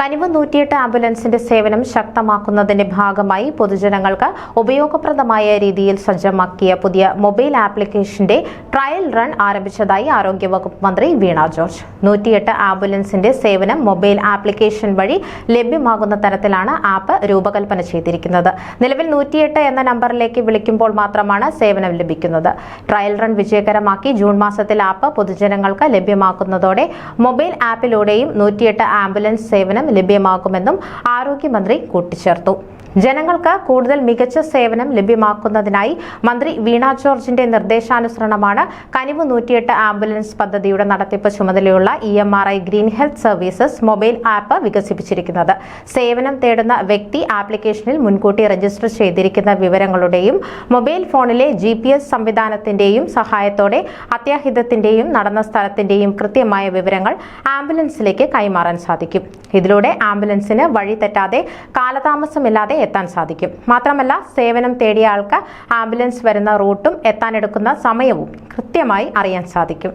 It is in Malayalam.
കനിവ് നൂറ്റിയെട്ട് ആംബുലൻസിന്റെ സേവനം ശക്തമാക്കുന്നതിന്റെ ഭാഗമായി പൊതുജനങ്ങൾക്ക് ഉപയോഗപ്രദമായ രീതിയിൽ സജ്ജമാക്കിയ പുതിയ മൊബൈൽ ആപ്ലിക്കേഷന്റെ ട്രയൽ റൺ ആരംഭിച്ചതായി ആരോഗ്യവകുപ്പ് മന്ത്രി വീണ ജോർജ്. നൂറ്റിയെട്ട് ആംബുലൻസിന്റെ സേവനം മൊബൈൽ ആപ്ലിക്കേഷൻ വഴി ലഭ്യമാകുന്ന തരത്തിലാണ് ആപ്പ് രൂപകൽപ്പന ചെയ്തിരിക്കുന്നത്. നിലവിൽ നൂറ്റിയെട്ട് എന്ന നമ്പറിലേക്ക് വിളിക്കുമ്പോൾ മാത്രമാണ് സേവനം ലഭിക്കുന്നത്. ട്രയൽ റൺ വിജയകരമാക്കി ജൂൺ മാസത്തിൽ ആപ്പ് പൊതുജനങ്ങൾക്ക് ലഭ്യമാക്കുന്നതോടെ മൊബൈൽ ആപ്പിലൂടെയും നൂറ്റിയെട്ട് ആംബുലൻസ് സേവനം ലഭ്യമാക്കുമെന്നും ആരോഗ്യമന്ത്രി കൂട്ടിച്ചേർത്തു ജനങ്ങൾക്ക് കൂടുതൽ മികച്ച സേവനം ലഭ്യമാക്കുന്നതിനായി മന്ത്രി വീണ ജോർജിന്റെ നിർദ്ദേശാനുസരണമാണ് കനിവ് നൂറ്റിയെട്ട് ആംബുലൻസ് പദ്ധതിയുടെ നടത്തിപ്പ് ചുമതലയുള്ള E M R I green health services mobile app വികസിപ്പിച്ചിരിക്കുന്നത്. സേവനം തേടുന്ന വ്യക്തി ആപ്ലിക്കേഷനിൽ മുൻകൂട്ടി രജിസ്റ്റർ ചെയ്തിരിക്കുന്ന വിവരങ്ങളുടെയും മൊബൈൽ ഫോണിലെ ജി പി എസ് സംവിധാനത്തിന്റെയും സഹായത്തോടെ അത്യാഹിതത്തിന്റെയും നടന്ന സ്ഥലത്തിന്റെയും കൃത്യമായ വിവരങ്ങൾ ആംബുലൻസിലേക്ക് കൈമാറാൻ സാധിക്കും. ഇതിലൂടെ ആംബുലൻസിന് വഴി തെറ്റാതെ കാലതാമസമില്ലാതെ എത്താൻ സാധിക്കും. മാത്രമല്ല സേവനം തേടിയ ആൾക്ക് ആംബുലൻസ് വരുന്ന റൂട്ടും എത്താനെടുക്കുന്ന സമയവും കൃത്യമായി അറിയാൻ സാധിക്കും.